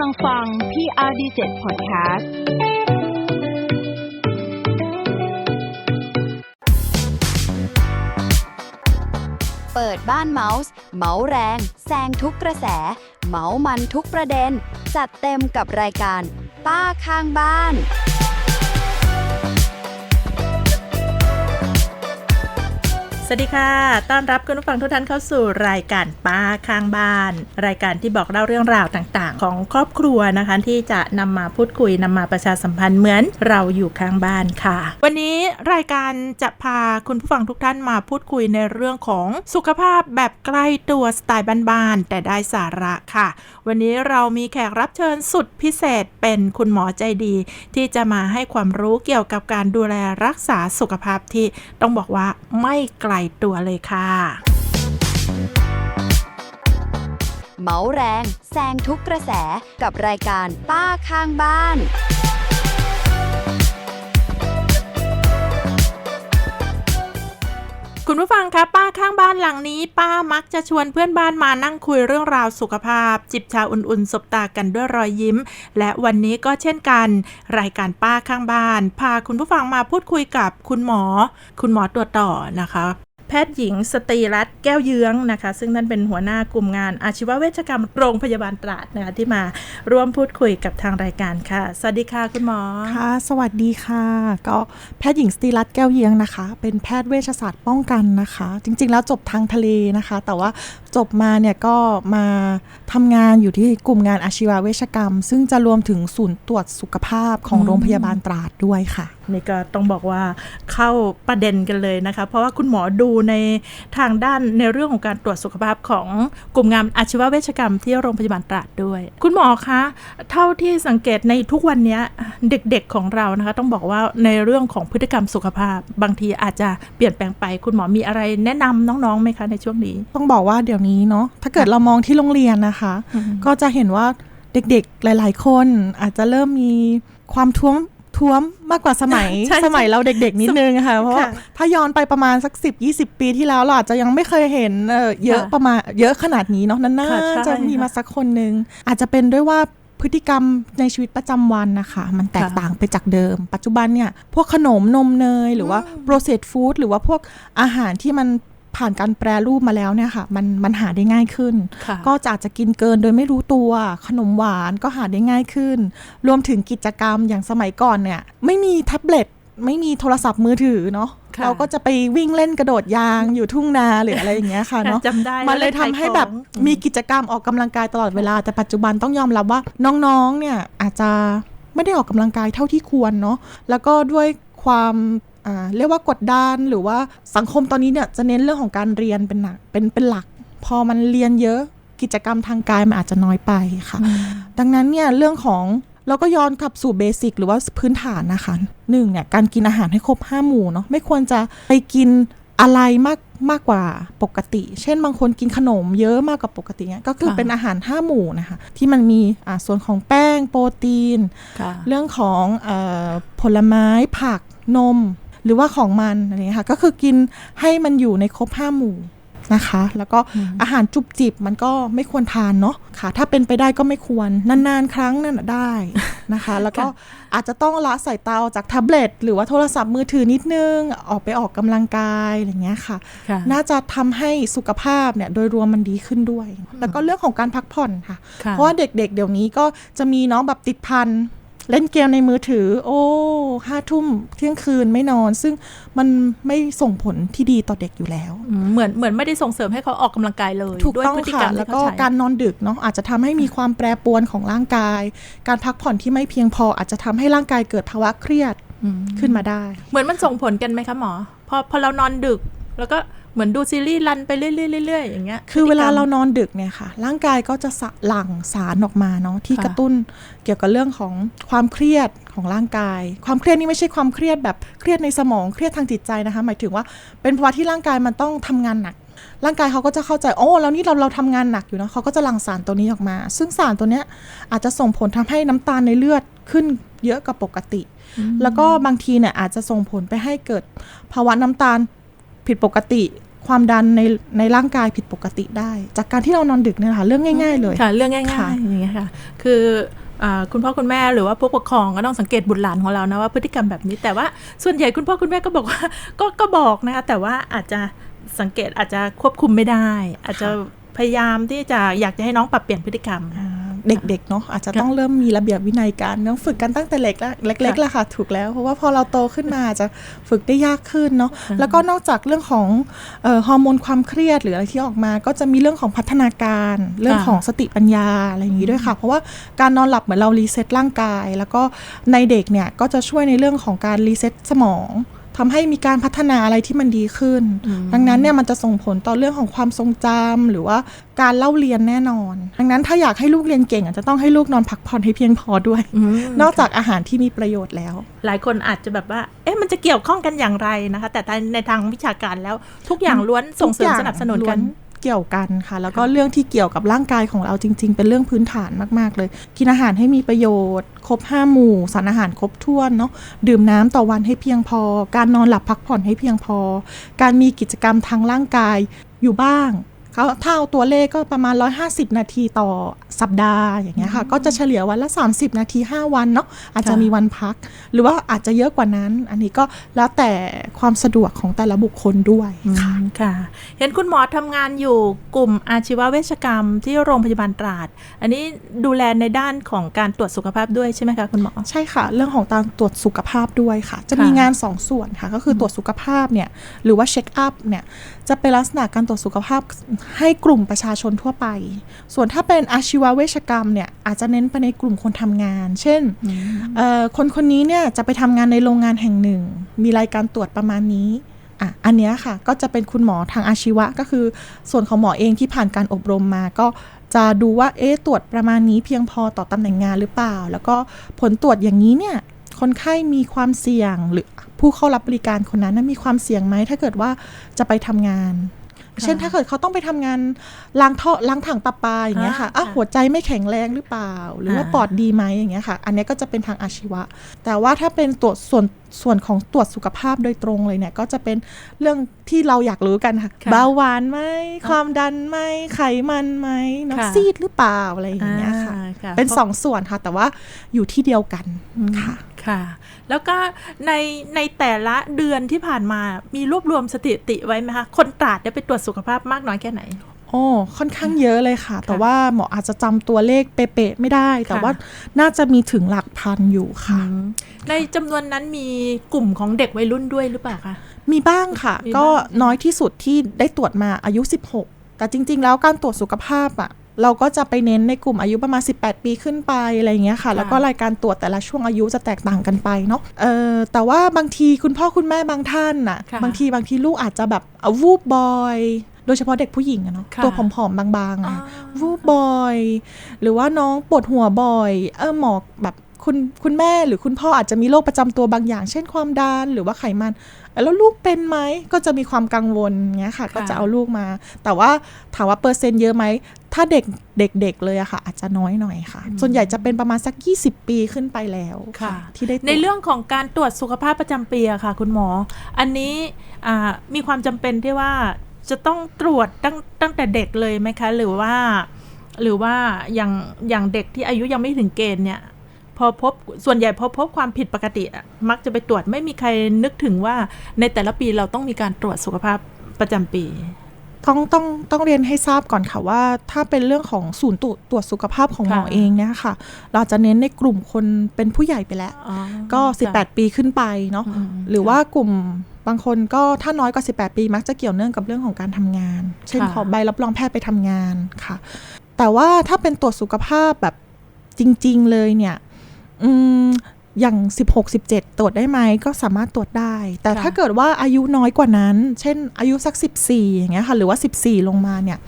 ำลังฟัง PRD7 Podcast เปิดบ้านเมาส์ เมาส์แรง แซงทุกกระแส เมาส์มันทุกประเด็น จัดเต็มกับรายการ ป้าข้างบ้าน สวัสดีค่ะ ต้อนรับคุณผู้ฟังทุกท่านเข้าสู่รายการป้าข้างบ้าน รายการที่บอกเล่าเรื่องราวต่างๆ ของครอบครัวนะคะ ที่จะนำมาพูดคุยนำมาประชาสัมพันธ์เหมือนเราอยู่ข้างบ้านค่ะ วันนี้รายการจะพาคุณผู้ฟังทุกท่านมาพูดคุยในเรื่องของสุขภาพแบบใกล้ตัวสไตล์บ้านๆแต่ได้สาระค่ะ วันนี้เรามีแขกรับเชิญสุดพิเศษเป็นคุณหมอใจดี ที่จะมาให้ความรู้เกี่ยวกับการดูแลรักษาสุขภาพที่ต้องบอกว่าไม่ไกลตัวเลยค่ะ เมาส์แรงแซงทุกกระแสกับรายการป้าข้างบ้านคุณผู้ฟังคะป้าข้างบ้านหลังนี้ ป้ามักจะชวนเพื่อนบ้านมานั่งคุยเรื่องราวสุขภาพ จิบชาอุ่นๆสบตากันด้วยรอยยิ้ม และวันนี้ก็เช่นกัน รายการป้าข้างบ้าน พาคุณผู้ฟังมาพูดคุยกับคุณหมอ คุณหมอตัวต่อนะคะ แพทย์หญิงสตรีรัตน์แก้วเยื้องนะคะ ซึ่งท่านเป็นหัวหน้ากลุ่มงานอาชีวเวชกรรมโรงพยาบาลตราดนะคะที่มาร่วมพูดคุยกับทางรายการค่ะ สวัสดีค่ะคุณหมอค่ะ สวัสดีค่ะ ก็แพทย์หญิงสตรีรัตน์แก้วเยื้องนะคะ เป็นแพทย์เวชศาสตร์ป้องกันนะคะ จริง ๆ แล้วจบทางทะเลนะคะ แต่ว่าจบมาเนี่ยก็มาทำงานอยู่ที่กลุ่มงานอาชีวเวชกรรม ซึ่งจะรวมถึงศูนย์ตรวจสุขภาพของอืมโรงพยาบาลตราดด้วยค่ะ นี่ก็ต้องบอกว่าเข้าประเด็นกันเลยนะคะ เพราะว่าคุณหมอดูในทางด้านในเรื่องของการตรวจสุขภาพของกลุ่มงานอาชีวเวชกรรมที่โรงพยาบาลตราดด้วย คุณหมอคะเท่าที่สังเกตในทุกวันเนี้ยเด็กๆของเรานะคะ ต้องบอกว่าในเรื่องของพฤติกรรมสุขภาพ บางทีอาจจะเปลี่ยนแปลงไป คุณหมอมีอะไรแนะนำน้องๆไหมคะในช่วงนี้ ต้องบอกว่าเดี๋ยวนี้เนาะถ้าเกิดเรามองที่โรงเรียนนะคะ ก็จะเห็นว่าเด็กๆหลาย ๆ คนอาจจะเริ่มมีความท้วมท้วมมากกว่าสมัยใช่สมัยเราเด็ก ๆ นิดนึงค่ะเพราะว่าค่ะถ้าย้อนไปประมาณสัก 10 20 ปีที่แล้วเราอาจจะยังไม่เคยเห็นเอ่อเยอะค่ะประมาณเยอะขนาดนี้เนาะนั่นค่ะใช่ๆจะมีมาสักคนหนึ่งอาจจะเป็นด้วยว่าพฤติกรรมในชีวิตประจำวันนะคะ มันแตกค่ะต่างไปจากเดิม ปัจจุบันเนี่ย พวกขนมนมเนย หรือว่า processed food หรือว่าพวกอาหารที่มัน ผ่านการแปรรูปมาแล้วเนี่ยค่ะมันมันหาได้ง่ายขึ้นค่ะก็จะอาจจะกินเกินโดยไม่รู้ตัว ขนมหวานก็หาได้ง่ายขึ้น รวมถึงกิจกรรมอย่างสมัยก่อนเนี่ย ไม่มีแท็บเล็ตไม่มีโทรศัพท์มือถือเนาะค่ะเราก็จะไปวิ่งเล่นกระโดดยางอยู่ทุ่งนาหรืออะไรอย่างเงี้ยค่ะเนาะจำได้มันเลยทำให้แบบขายของมีกิจกรรมออกกำลังกายตลอดเวลาแต่ปัจจุบันต้องยอมรับว่าน้องๆเนี่ยอาจจะไม่ได้ออกกำลังกายเท่าที่ควรเนาะแล้วก็ด้วยความอ่า เรียกว่ากดดันหรือว่าสังคมตอนนี้เนี่ยจะเน้นเรื่องของการเรียนเป็นหนักเป็นเป็นหลัก พอมันเรียนเยอะกิจกรรมทางกายมันอาจจะน้อยไปค่ะ ดังนั้นเนี่ยเรื่องของเราก็ย้อนกลับสู่เบสิกหรือว่าพื้นฐานนะคะหนึ่งเนี่ยการกินอาหารให้ครบห้าหมู่เนาะไม่ควรจะไปกินอะไรมากมากกว่าปกติ เช่นบางคนกินขนมเยอะมากกว่าปกติเนี่ยก็คือค่ะเป็นอาหารห้าหมู่นะคะที่มันมีอ่าส่วนของแป้งโปรตีนค่ะเรื่องของเออผลไม้ผักนมห รือว่าของมันอะไรเงี้ยค่ะก็คือกินให้มันอยู่ในครบห้าหมู่นะคะ แล้วก็อาหารจุบจิบมันก็ไม่ควรทานเนาะค่ะ ถ้าเป็นไปได้ก็ไม่ควรนานๆ ครั้งนั่นนะได้นะคะ แล้วก็อาจจะต้องละสายตาออกจากแท็บเล็ตหรือว่าโทรศัพท์มือถือนิดนึง ออกไปออกกำลังกายอะไรเงี้ยค่ะค่ะน่าจะทำให้สุขภาพเนี่ยโดยรวมมันดีขึ้นด้วย แล้วก็เรื่องของการพักผ่อนค่ะค่ะเพราะว่าเด็กๆ เดี๋ยวนี้ก็จะมีน้องแบบติดพัน เล่นเกมในมือถือ โอ้ห้าทุ่มเที่ยงคืนไม่นอน ซึ่งมันไม่ส่งผลที่ดีต่อเด็กอยู่แล้วอืมเหมือนเหมือนไม่ได้ส่งเสริมให้เขาออกกำลังกายเลย ถูกด้วยต้องพฤติกรค่ะรมแล้วที่ก็เขาใช้การนอนดึกเนาะอาจจะทำให้มีความแปรปรวนของร่างกาย การพักผ่อนที่ไม่เพียงพอ อาจจะทำให้ร่างกายเกิดภาวะเครียดอืมขึ้นมาได้ เหมือนมันส่งผลกันไหมคะหมอพอพอเรานอนดึกแล้วก็ เหมือนดูซีรีส์รันไปเรื่อยๆเรื่อยๆอย่างเงี้ย คือเวลาพฤติกมเรานอนดึกเนี่ยค่ะ ร่างกายก็จะสะหลั่งสารออกมาเนาะที่ค่ะกระตุ้นเกี่ยวกับเรื่องของความเครียดของร่างกาย ความเครียดนี่ไม่ใช่ความเครียดแบบเครียดในสมองเครียดทางจิตใจนะคะ หมายถึงว่าเป็นภาวะที่ร่างกายมันต้องทำงานหนัก ร่างกายเขาก็จะเข้าใจโอ้แล้วนี่เราเราทำงานหนักอยู่เนาะเขาก็จะหลั่งสารตัวนี้ออกมา ซึ่งสารตัวเนี้ยอาจจะส่งผลทำให้น้ำตาลในเลือดขึ้นเยอะกว่าปกติ แล้วก็บางทีเนี่ยอาจจะส่งผลไปให้เกิดภาวะน้ำตาล ผิดปกติความดันในในร่างกายผิดปกติได้ จากการที่เรานอนดึกเนี่ยค่ะเรื่องง่าย ๆ เลยค่ะเรื่องง่ายค่ะๆอย่างเงี้ยค่ะ คืออ่าคุณพ่อคุณแม่หรือว่าผู้ปกครองก็ต้องสังเกตบุตรหลานของเรานะว่าพฤติกรรมแบบนี้ แต่ว่าส่วนใหญ่คุณพ่อคุณแม่ก็บอกว่า ก็ก็บอกนะคะแต่ว่าอาจจะสังเกตอาจจะควบคุมไม่ได้ อาจจะพยายามที่จะอยากจะให้น้องปรับเปลี่ยนพฤติกรรมอ่า เด็กๆเนาะอาจจะต้องเริ่มมีระเบียบวินัยการต้องฝึกกันตั้งแต่เล็กแล้วเล็กๆแล้วค่ะถูกแล้ว เพราะว่าพอเราโตขึ้นมาอาจจะฝึกได้ยากขึ้นเนาะแล้วก็นอกจากเรื่องของเอ่อฮอร์โมนความเครียดหรืออะไรที่ออกมา ก็จะมีเรื่องของพัฒนาการ เรื่องของสติปัญญาอะไรอย่างนี้ด้วยค่ะ เพราะว่าการนอนหลับเหมือนเรารีเซ็ตร่างกาย แล้วก็ในเด็กเนี่ยก็จะช่วยในเรื่องของการรีเซ็ตสมอง ทำให้มีการพัฒนาอะไรที่มันดีขึ้น ดังนั้นเนี่ยมันจะส่งผลต่อเรื่องของความทรงจำหรือว่าการเล่าเรียนแน่นอน ดังนั้นถ้าอยากให้ลูกเรียนเก่งอาจจะต้องให้ลูกนอนพักผ่อนให้เพียงพอด้วยอืมนอกจากอาหารที่มีประโยชน์แล้ว หลายคนอาจจะแบบว่า เอ๊ะมันจะเกี่ยวข้องกันอย่างไรนะคะ แต่ในทางวิชาการแล้วทุกอย่างล้วนส่งเสริมสนับสนุนกันทุอย่างล้วน เกี่ยวกันค่ะ แล้วก็เรื่องที่เกี่ยวกับร่างกายของเราจริง ๆ เป็นเรื่องพื้นฐานมากๆเลย กินอาหารให้มีประโยชน์ ครบห้าหมู่สารอาหารครบถ้วนเนาะดื่มน้ำต่อวันให้เพียงพอ การนอนหลับพักผ่อนให้เพียงพอ การมีกิจกรรมทางร่างกายอยู่บ้าง เขาถ้าเอาตัวเลขก็ประมาณ 150 นาทีต่อสัปดาห์อย่างเงี้ยค่ะ ก็จะเฉลี่ยวันละ 30 นาที 5 วันเนาะอาจจะค่ะมีวันพัก หรือว่าอาจจะเยอะกว่านั้น อันนี้ก็แล้วแต่ความสะดวกของแต่ละบุคคลด้วยค่ะอืมค่ะ เห็นคุณหมอทำงานอยู่กลุ่มอาชีวเวชกรรมที่โรงพยาบาลตราด อันนี้ดูแลในด้านของการตรวจสุขภาพด้วยใช่ไหมคะคุณหมอ ใช่ค่ะ เรื่องของการตรวจสุขภาพด้วยค่ะ จะมีค่ะงาน 2 ส่วนค่ะ ก็คือตรวจสุขภาพเนี่ยหรือว่าเช็คอัพเนี่ยจะเป็นลักษณะการตรวจสุขภาพให้กลุ่มประชาชนทั่วไป ส่วนถ้าเป็นอาชีวเวชกรรมเนี่ยอาจจะเน้นไปในกลุ่มคนทำงาน เช่นเอ่อคนคนนี้เนี่ยจะไปทำงานในโรงงานแห่งหนึ่ง มีรายการตรวจประมาณนี้อะอันเนี้ยค่ะก็จะเป็นคุณหมอทางอาชีวะก็คือ ส่วนของหมอเองที่ผ่านการอบรมมาก็จะดูว่าเอ๊ะตรวจประมาณนี้เพียงพอต่อตำแหน่งงานหรือเปล่า แล้วก็ผลตรวจอย่างนี้เนี่ยคนไข้มีความเสี่ยงหรือผู้เข้ารับบริการคนนั้นนะมีความเสี่ยงไหมถ้าเกิดว่าจะไปทำงาน เช่นถ้าเกิดเขาต้องไปทำงานล้างท่อล้างถังประปาอย่างเงี้ยค่ะอ่าอะหัวใจไม่แข็งแรงหรือเปล่า หรือว่าอ่าปอดดีไหมอย่างเงี้ยค่ะ อันเนี้ยก็จะเป็นทางอาชีวะ แต่ว่าถ้าเป็นตรวจส่วนส่วนของตรวจสุขภาพโดยตรงเลยเนี่ย ก็จะเป็นเรื่องที่เราอยากรู้กันค่ะค่ะเบาหวานไหมความดันไหมไขมันไหมน้องค่ะซีดหรือเปล่าอะไรอย่างเงี้ยค่ะอ่าค่ะ เป็นสองส่วนค่ะ แต่ว่าอยู่ที่เดียวกันค่ะ ค่ะ แล้วก็ในในแต่ละเดือนที่ผ่านมามีรวบรวมสถิติไว้ไหมคะ คนตราดได้ไปตรวจสุขภาพมากน้อยแค่ไหนโอ้ค่อนข้างเยอะเลยค่ะ แต่ว่าหมออาจจะจำตัวเลขเป๊ะๆไม่ได้ แต่ค่ะว่าน่าจะมีถึงหลักพันอยู่ค่ะ ในจำนวนนั้นมีกลุ่มของเด็กวัยรุ่นด้วยหรือเปล่าคะ มีบ้างค่ะมีบ้างก็น้อยที่สุดที่ได้ตรวจมาอายุ 16 แต่จริง ๆ แล้วการตรวจสุขภาพอะ เราก็จะไปเน้นในกลุ่มอายุประมาณ 18 ปีขึ้นไปอะไรอย่างเงี้ยค่ะ แล้วก็รายการตรวจแต่ละช่วงอายุจะแตกต่างกันไปเนาะเออแต่ว่าบางทีคุณพ่อคุณแม่บางท่านน่ะค่ะบางทีบางทีลูกอาจจะแบบเอาวูบบ่อยโดยเฉพาะเด็กผู้หญิงอะเนาะค่ะตัวผอมๆบางๆอ๋ออะวูบบ่อย หรือว่าน้องปวดหัวบ่อย เออหมอแบบคุณคุณแม่หรือคุณพ่ออาจจะมีโรคประจำตัวบางอย่าง เช่นความดันหรือว่าไขมัน แล้วลูกเป็นไหมก็จะมีความกังวลเงี้ยค่ะ ก็จะเอาลูกมา แต่ว่าถามว่าเปอร์เซ็นต์เยอะไหม ถ้าเด็กเด็กๆเลยอะค่ะ อาจจะน้อยหน่อยค่ะ ส่วนใหญ่จะเป็นประมาณสัก 20 ปีขึ้นไปแล้วค่ะ ที่ได้ตวจในเรื่องของการตรวจสุขภาพประจำปีอะค่ะ คุณหมอ อันนี้อ่ามีความจำเป็นที่ว่าจะต้องตรวจตั้งตั้งแต่เด็กเลยไหมคะ หรือว่า หรือว่าอย่างอย่างเด็กที่อายุยังไม่ถึงเกณฑ์เนี่ย พอพบส่วนใหญ่พอพบความผิดปกติอะมักจะไปตรวจไม่มีใครนึกถึงว่าในแต่ละปีเราต้องมีการตรวจสุขภาพประจำปี ต้องต้องต้องเรียนให้ทราบก่อนค่ะว่า ถ้าเป็นเรื่องของศูนย์ตรวจตรวจสุขภาพของหมอค่ะเองเนี่ยค่ะ เราจะเน้นในกลุ่มคนเป็นผู้ใหญ่ไปแล้วอ๋อก็ค่ะ18 ปีขึ้นไปเนาะอืมหรือว่ากลุ่มบางคนก็ถ้าน้อยกว่า 18 ปีมักจะเกี่ยวเนื่องกับเรื่องของการทำงาน เช่นค่ะขอใบรับรองแพทย์ไปทำงานค่ะ แต่ว่าถ้าเป็นตรวจสุขภาพแบบจริง ๆ เลยเนี่ย อืมอย่าง 16 17 ตรวจได้ไหมก็สามารถตรวจได้ แต่ค่ะถ้าเกิดว่าอายุน้อยกว่านั้น เช่นอายุสัก 14 อย่างเงี้ยค่ะ หรือว่า 14 ลงมาเนี่ย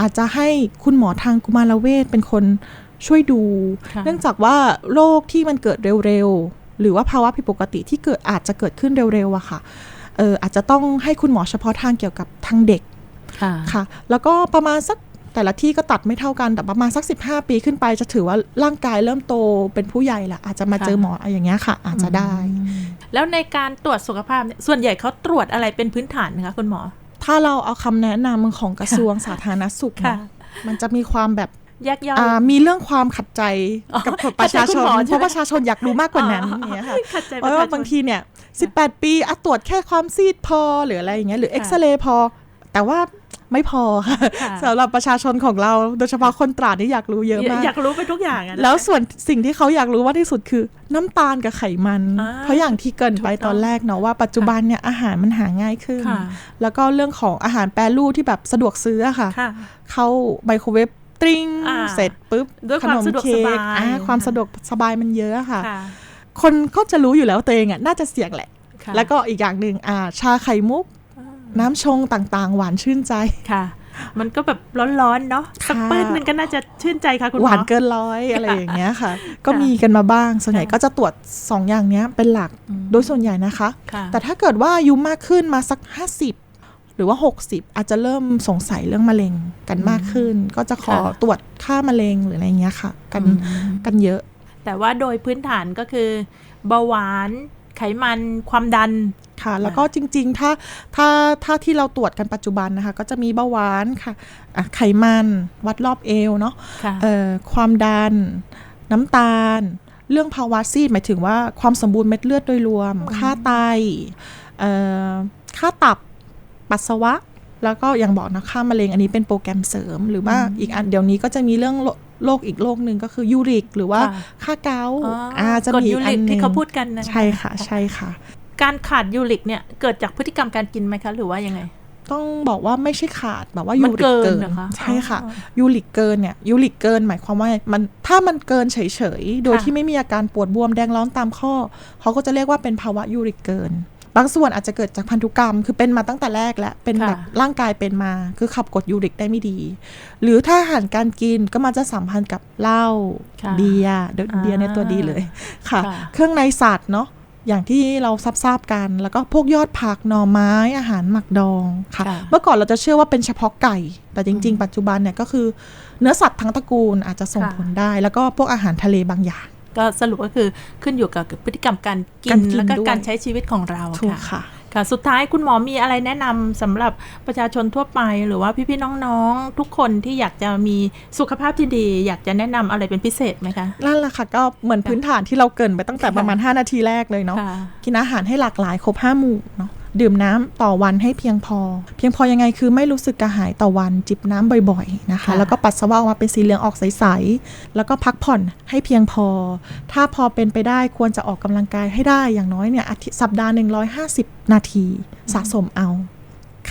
อาจจะให้คุณหมอทางกุมารเวชเป็นคนช่วยดูค่ะเนื่องจากว่าโรคที่มันเกิดเร็วๆ หรือว่าภาวะผิดปกติที่เกิดอาจจะเกิดขึ้นเร็วๆอะค่ะเอออาจจะต้องให้คุณหมอเฉพาะทางเกี่ยวกับทางเด็กค่ะค่ะแล้วก็ประมาณสัก แต่ละที่ก็ตัดไม่เท่ากันแต่ประมาณสัก 15 ปีขึ้นไปจะถือว่าร่างกายเริ่มโตเป็นผู้ใหญ่ละอาจจะมาค่ะเจอหมออะไรอย่างเงี้ยค่ะ อาจจะได้ แล้วในการตรวจสุขภาพเนี่ยส่วนใหญ่เขาตรวจอะไรเป็นพื้นฐานนะคะคุณหมอ ถ้าเราเอาคำแนะนำของกระทรวงสาธารณสุขค่ะเนาะมันจะมีความแบบแยกย่อยอ่ามีเรื่องความขัดใจอ๋อกับประชาชนขัดใจคุณหมอใช่ไหมเพราะประชาชนอยากรู้มากกว่านั้นอย่างเงี้ยค่ะขัดใจเพประราะชาว่าชบางนทีเนี่ย 18 ปีอะตรวจแค่ความซีดพอหรืออะไรอย่างเงี้ยหรือเอ็กซเรย์พอ แต่ว่า ไม่พอค่ะค่ะสำหรับประชาชนของเราโดยเฉพาะคนตราดนี่อยากรู้เยอะมาก อยากรู้ไปทุกอย่างอะนะแล้วส่วนสิ่งที่เขาอยากรู้มากที่สุดคือน้ำตาลกับไขมันอ่าเพราะอย่างที่เกรินไปถูกต้องตอนแรกเนาะว่าปัจจุบันเนี่ยอาหารมันหาง่ายขึ้นค่ะแล้วก็เรื่องของอาหารแปรรูปที่แบบสะดวกซื้ออะค่ะค่ะเข้าไมโครเวฟตริงอ่าเสร็จปุ๊บด้วยความสะดวกสบายอ่ความสะดวกสบายมันเยอะอะค่ะค่ะ คนก็จะรู้อยู่แล้วตัวเองอะน่าจะเสี่ยงแหละค่ะแล้วก็อีกอย่างหนึ่งอ่าชาไข่มุก น้ำชงต่างๆ หวานชื่นใจค่ะ มันก็แบบร้อนๆเนาะสักค่ะปื้นหนึ่งก็น่าจะชื่นใจค่ะคุณหมหอวานเกินร้อยอะไรอย่างเงี้ยค่ะ ก็มีกันมาบ้างส่วนใหญ่ค่ะก็จะตรวจ 2 อย่างเนี้ยเป็นหลักอืมโดยส่วนใหญ่นะคะค่ะแต่ถ้าเกิดว่าอายุมากขึ้นมาสัก 50 หรือว่า 60 อาจจะเริ่มสงสัยเรื่องมะเร็งกันมากขึ้น ก็จะขอค่ะตรวจค่ามะเร็งหรืออะไรเงี้ยค่ะ กันอืมกันเยอะ แต่ว่าโดยพื้นฐานก็คือเบาหวาน ไขมันความดันค่ะ แล้วก็จริงๆ ถ้าถ้าถ้าที่เราตรวจกันปัจจุบันนะคะ ก็จะมีเบาหวานค่ะอะไขมันวัดรอบเอวเนาะค่ะเอ่อความดัน น้ำตาล เรื่องภาวะซีดหมายถึงว่าความสมบูรณ์เม็ดเลือดโดยรวม ค่าไตเอ่อค่าตับปัสสาวะแล้วก็อย่างบอกนะค่ามะเร็งอันนี้เป็นโปรแกรมเสริมหรือว่าอีกอันเดี๋ยวนี้ก็จะมีเรื่อง โรโรคอีกโรคหนึ่งก็คือยูริก หรือว่าค่ะค่าเกาต์อ๋ออ่าจะกรดมีอียูกอัรินกหนึ่ที่งเขาพูดกันนะใช่ค่ะใช่ค่ะ การขาดยูริกเนี่ยเกิดจากพฤติกรรมการกินไหมคะหรือว่ายังไงต้องบอกว่าไม่ใช่ขาดแบบว่ามัยูนริกเกิเกินนเหรอคะใช่ค่ะอ๋อยูริกเกินเนี่ยยูริกเกินหมายความว่ามันถ้ามันเกินเฉยๆ โดยค่ะที่ไม่มีอาการปวดบวมแดงร้อนตามข้อ เขาก็จะเรียกว่าเป็นภาวะยูริกเกิน บางส่วนอาจจะเกิดจากพันธุกรรม คือเป็นมาตั้งแต่แรกแล้วเป็นค่ะแบบร่างกายเป็นมา คือขับกดยูริกได้ไม่ดี หรือถ้าอาหารการกินก็มาจะสัมพันธ์กับเหล้าค่ะเบียร์เดี๋ยวอ่าเบียร์เนี่ยตัวดีเลยค่ะค่ะ เครื่องในสัตว์เนาะอย่างที่เราทราบทราบๆกัน แล้วก็พวกยอดผักหน่อไม้อาหารหมักดองค่ะค่ะ เมื่อก่อนเราจะเชื่อว่าเป็นเฉพาะไก่ แต่จริง ๆ ปัจจุบันเนี่ยก็คือเนื้อสัตว์ทั้งตระกูลอาจจะส่งค่ะผลได้ แล้วก็พวกอาหารทะเลบางอย่าง ก็สรุปก็คือขึ้นอยู่กับพฤติกรรมการกิกานรกินแล้วก็ด้วยการใช้ชีวิตของเราถูกค่ะค่ะค่ะ สุดท้ายคุณหมอมีอะไรแนะนำสำหรับประชาชนทั่วไปหรือว่าพี่ๆน้องๆ ทุกคนที่อยากจะมีสุขภาพที่ดี อยากจะแนะนำอะไรเป็นพิเศษไหมคะนั่นแหละค่ะ ก็เหมือนพื้นฐานที่เราเกรินไปตั้งแต่ค่ะประมาณ 5 นาทีแรกเลยเนาะค่ะกินอาหารให้หลากหลายครบห้าหมู่เนาะ ดื่มน้ำต่อวันให้เพียงพอ เพียงพอยังไงคือไม่รู้สึกกระหายต่อวันจิบน้ำบ่อยๆนะคะค่ะแล้วก็ปัสสาวะออกมาเป็นสีเหลืองออกใสๆแล้วก็พักผ่อนให้เพียงพอ ถ้าพอเป็นไปได้ควรจะออกกำลังกายให้ได้อย่างน้อยเนี่ยอาทิตย์สัปดาห์หนึ่งร้อยห้าสิบนาทีสะสมเอา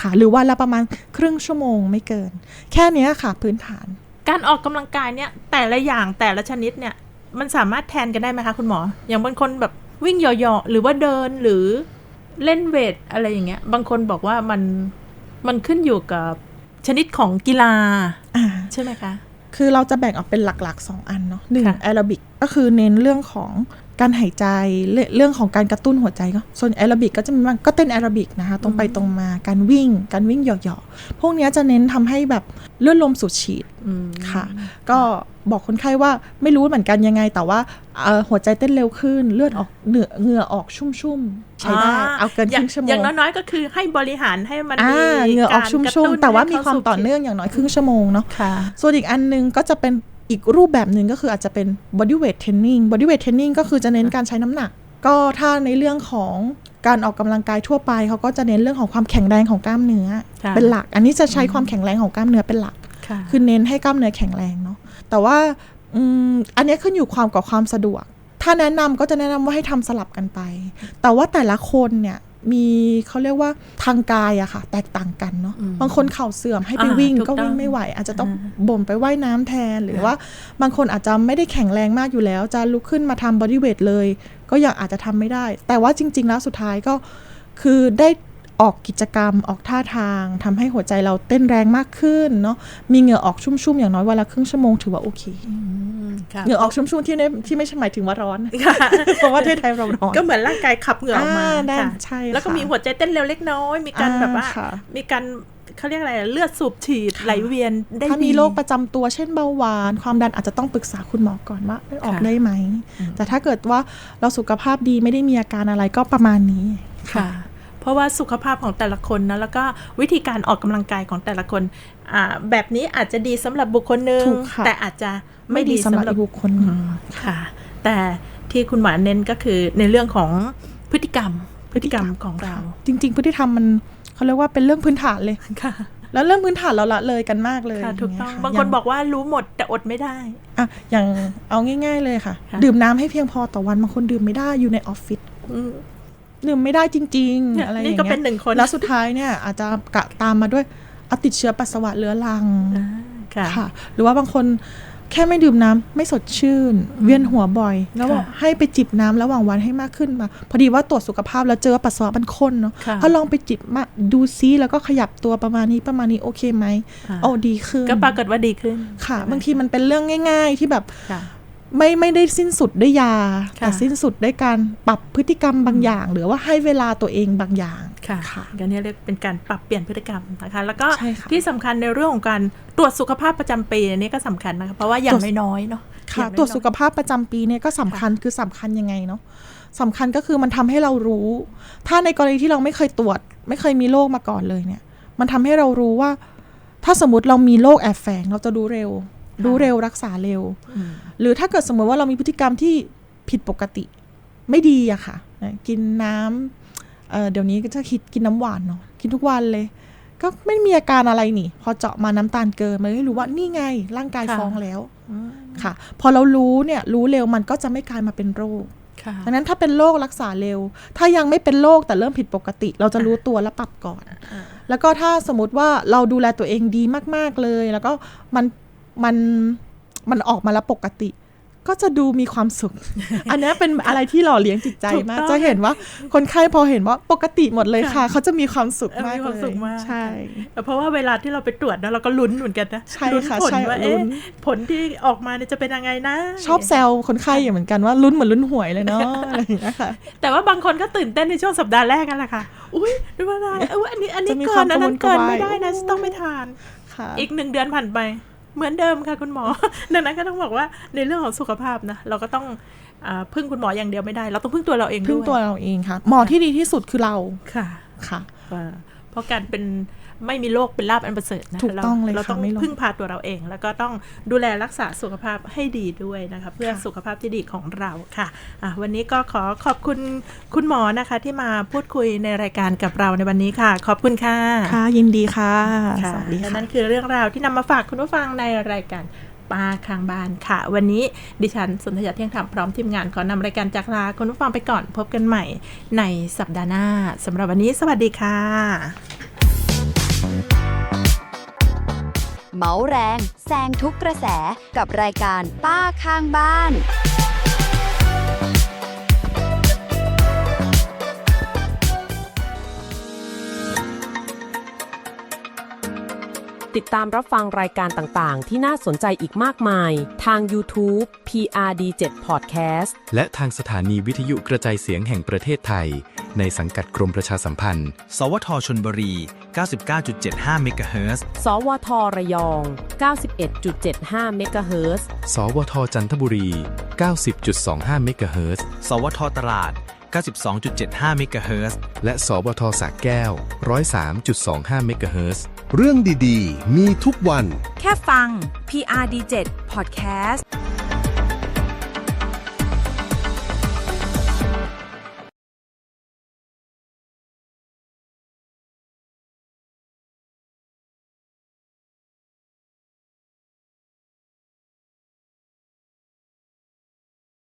ค่ะหรือวันละประมาณครึ่งชั่วโมงไม่เกิน แค่เนี้ยค่ะพื้นฐาน การออกกำลังกายเนี่ยแต่ละอย่างแต่ละชนิดเนี่ยมันสามารถแทนกันได้ไหมคะคุณหมอ อย่างบางคนแบบวิ่งเหยาะๆหรือว่าเดินหรือ เล่นเวทอะไรอย่างเงี้ย บางคนบอกว่ามันมันขึ้นอยู่กับชนิดของกีฬาอ่าใช่ไหมคะ คือเราจะแบ่งออกเป็นหลักๆ2อันเนาะหนึ่งค่ะแอโรบิก ก็คือเน้นเรื่องของการหายใจเรื่องเรื่องของการกระตุ้นหัวใจก็ส่วนแอโรบิกก็จะมีบ้างก็เต้นแอโรบิกนะคะ ตรงไปตรงมาการวิ่ง การวิ่งเหยาะๆพวกเนี้ยจะเน้นทำให้แบบเลือดลมสูดฉีดอืมค่ะ ก็บอกคนไข้ว่าไม่รู้เหมือนกันยังไง แต่ว่าเอ่อหัวใจเต้นเร็วขึ้น เลือดออกเหนือเหงื่อออกชุ่มๆใช้ได้เอาเกินครึ่งชั่วโมอย่างงน้อยๆก็คือให้บริหารให้มันอ่ามีเหงื่อออการชุ่กระตุ้มนๆแต่ว่ามีให้ความสู่ต่อเนื่องอย่างน้อยครึ่งชั่วโมงเนาะค่ะส่วนอีกอันหนึงก็จะเป็น อีกรูปแบบหนึ่งก็คืออาจจะเป็น body weight training body weight training ก็คือจะเน้นการใช้น้ำหนัก ก็ถ้าในเรื่องของการออกกำลังกายทั่วไปเขาก็จะเน้นเรื่องของความแข็งแรงของกล้ามเนื้อค่ะเป็นหลัก อันนี้จะใช้ความแข็งแรงของกล้ามเนื้อเป็นหลักค่ะคือเน้นให้กล้ามเนื้อแข็งแรงเนาะ แต่ว่าอืมอันนี้ขึ้นอยู่ความกับความสะดวก ถ้าแนะนำก็จะแนะนำว่าให้ทำสลับกันไป แต่ว่าแต่ละคนเนี่ย มีเขาเรียกว่าทางกายอะค่ะ แตกต่างกันเนาะอืมบางคนเข่าเสื่อมให้ไปอ่าวิ่งถูกก็ต้องวิ่งไม่ไหว อาจจะต้องอ่าบ่มไปว่ายน้ำแทนหรือว่า บางคนอาจจะไม่ได้แข็งแรงมากอยู่แล้ว จะลุกขึ้นมาทำบอดี้เวทเลย ก็ยังอาจจะทำไม่ได้ แต่ว่าจริง ๆ แล้วสุดท้ายก็คือได้ ออกกิจกรรมออกท่าทางทำให้หัวใจเราเต้นแรงมากขึ้นเนาะมีเหงื่อออกชุ่มๆอย่างน้อยวันละครึ่งชั่วโมงถือว่าโอเคอืมค่ะเหงื่อออกชุ่มๆที่ไม่ที่ไม่ใช่หมายถึงว่าร้อนค่ะเพราะว่าประเทศไทยเราร้อนก็เหมือนร่างกายขับเหงื่อออกมาอ่าได้ค่ะใช่แล้วก็ค่ะมีหัวใจเต้นเร็วเล็กน้อย มีการแบบว่าอ่าค่ะมีการเขาเรียกอะไรเลือดสูบฉีดไหลเวียนได้ถ้ามีดีโรคประจำตัวเช่นเบาหวาน ความดันอาจจะต้องปรึกษาคุณหมอก่อนว่าเอ้ยออกค่ะได้ไหม แต่ถ้าเกิดว่าเราสุขภาพดีไม่ได้มีอาการอะไรก็ประมาณนี้ค่ะ เพราะว่าสุขภาพของแต่ละคนนะแล้วก็วิธีการออกกำลังกายของแต่ละคนอ่าแบบนี้อาจจะดีสำหรับบุคคลหนึ่งถูกค่ะแต่อาจจะไม่ไม่ดีดีสำสำหหรัรับบอีกบุคคลหอืนึ่งมค่ะ แต่ที่คุณหมอเน้นก็คือในเรื่องของพฤติกรรมพฤติกรรมของเรา จริง ๆ พฤติธรรมมันเขาเรียกว่าเป็นเรื่องพื้นฐานเลยค่ะแล้วเรื่องพื้นฐานเราละเลยกันมากเลยค่ะถูกต้องย่บางเยคนค่ะบอกว่ารู้หมดแต่อดไม่ได้อะอย่างเอาง่าย ๆเลยค่ะค่ะดื่มน้ำให้เพียงพอต่อวันบางคนดื่มไม่ได้อยู่ในออฟฟิศ อืมดื่มไม่ได้จริงเนี่ยๆอะไรอย่างนี่เงี้ยก็เป็นหนึ่งคนแล้วสุดท้ายเนี่ยอาจจะกะตามมาด้วยเอาติดเชื้อปัสสาวะเรื้อรังอ่าค่ะ ค่ะ หรือว่าบางคนแค่ไม่ดื่มน้ำไม่สดชื่น เวียนหัวบ่อย แล้วบอกค่ะให้ไปจิบน้ำระหว่างวันให้มากขึ้นมา พอดีว่าตรวจสุขภาพแล้วเจอว่าปัสสาวะมันข้นเนาะค่ะก็ลองไปจิบมาดูซิแล้วก็ขยับตัวประมาณนี้ประมาณนี้โอเคไหมค่ะโอ้ดีขึ้นก็ปรากฏว่าดีขึ้น ค่ะ บางทีมันเป็นเรื่องง่าย ๆ ที่แบบ ค่ะ ไม่ไม่ได้สิ้นสุดด้วยยาค่ะแต่สิ้นสุดด้วยการปรับพฤติกรรมบางอย่าง หรือว่าให้เวลาตัวเองบางอย่างค่ะค่ะก็เนี่ยเรียกเป็นการปรับเปลี่ยนพฤติกรรมนะคะ แล้วก็ใช่ค่ะที่สำคัญในเรื่องของการตรวจสุขภาพประจำปีอันนี้ก็สำคัญนะคะเพราะว่าอย่างน้อยๆเนาะค่ะอย่างน้อยๆตรวจสุขภาพประจำปีเนี่ยก็สำคัญคือสำคัญยังไงเนาะสำคัญก็คือมันทำให้เรารู้ ถ้าในกรณีที่เราไม่เคยตรวจ ไม่เคยมีโรคมาก่อนเลยเนี่ย มันทำให้เรารู้ว่า ถ้าสมมติเรามีโรคแอบแฝงเราจะรู้เร็ว รู้เร็วรักษาเร็วอืมหรือถ้าเกิดสมมติว่าเรามีพฤติกรรมที่ผิดปกติ ไม่ดีอะค่ะนะกินน้ำเอ่อเดี๋ยวนี้ก็จะคิดกินน้ำหวานเนาะกินทุกวันเลย ก็ไม่มีอาการอะไรนี่ พอเจาะมาน้ำตาลเกินมันก็รู้ว่านี่ไง ร่างกายค่ะฟ้องแล้วอืมค่ะ พอเรารู้เนี่ยรู้เร็วมันก็จะไม่กลายมาเป็นโรคค่ะดังนั้นถ้าเป็นโรครักษาเร็ว ถ้ายังไม่เป็นโรคแต่เริ่มผิดปกติ เราจะรู้ตัวและปรับก่อนอ่าแล้วก็ถ้าสมมติว่าเราดูแลตัวเองดีมาก ๆเลย แล้วก็มัน มันมันออกมาแล้วปกติ ก็จะดูมีความสุข อันเนี้ยเป็นอะไรที่หล่อเลี้ยงจิตใจมากถูกต้องจะเห็นว่าคนไข้พอเห็นว่าปกติหมดเลยค่ะค่ะเขาจะมีความสุขเออมากมีความเลยสุขมากใช่ เพราะว่าเวลาที่เราไปตรวจนะเราก็ลุ้นเหมือนกันนะใช่ลุ้นค่ะผลใช่ว่าลุ้เอ๊ะนผลที่ออกมาเนี่ยจะเป็นยังไงนะ ชอบแซวคนไข้อยู่เหมือนกันว่าลุ้นเหมือนลุ้นหวยเลยเนาะอะไรอย่างเงี้ยค่ะแต่ว่าบางคนก็ตื่นเต้นในช่วงสัปดาห์แรกนั่นแหละค่ะ อุ้ยดูว่าอะไรเอออันนี้อันนี้จะมีเกิความนอันนั้นกระเกิวนนกระวายไม่ได้นะจะต้องไม่ทานค่ะอีกหนึ่งเดือนผ่านไป เหมือนเดิมค่ะคุณหมอ ดังนั้นก็ต้องบอกว่าในเรื่องของสุขภาพนะ เราก็ต้องอาพึ่งคุณหมออย่างเดียวไม่ได้ เราต้องพึ่งตัวเราเองด้วยพึ่งตัวเราเองค่ะ หมอที่ดีที่สุดคือเราค่ะค่ะว่า เพราะการเป็นไม่มีโรคเป็นลาบอันประเสริฐนะถูกต้องเลยเราค่ะต้องไม่ลงพึ่งพาตัวเราเอง แล้วก็ต้องดูแลรักษาสุขภาพให้ดีด้วยนะคะเพื่อค่ะสุขภาพที่ดีของเราค่ะอะวันนี้ก็ขอขอบคุณคุณหมอนะคะ ที่มาพูดคุยในรายการกับเราในวันนี้ค่ะ ขอบคุณค่ะค่ะยินดีค่ะค่ะสวัสดีและค่ะนั่นคือเรื่องราวที่นำมาฝากคุณผู้ฟังในรายการ ป้าข้างบ้านค่ะ วันนี้ดิฉันสนธยาเที่ยงธรรมพร้อมทีมงานขอนำรายการจากลาคุณผู้ฟังไปก่อนพบกันใหม่ในสัปดาห์หน้าสำหรับวันนี้สวัสดีค่ะ เมาแรงแซงทุกกระแสกับรายการป้าข้างบ้าน ติดตามรับฟังรายการต่าง ๆ ที่น่าสนใจอีกมากมาย ทาง YouTube PRD7 Podcast และทางสถานีวิทยุกระจายเสียงแห่งประเทศไทย ในสังกัดกรมประชาสัมพันธ์ สวทชนบุรี 99.75 เมกะเฮิรตซ์ สวทระยอง 91.75 เมกะเฮิรตซ์ สวทจันทบุรี 90.25 เมกะเฮิรตซ์ สวทตราด 92.75 เมกะเฮิรตซ์และสวทสระแก้ว 103.25 เมกะเฮิรตซ์เรื่องดี ๆ มีทุกวัน แค่ฟัง PRD7 Podcast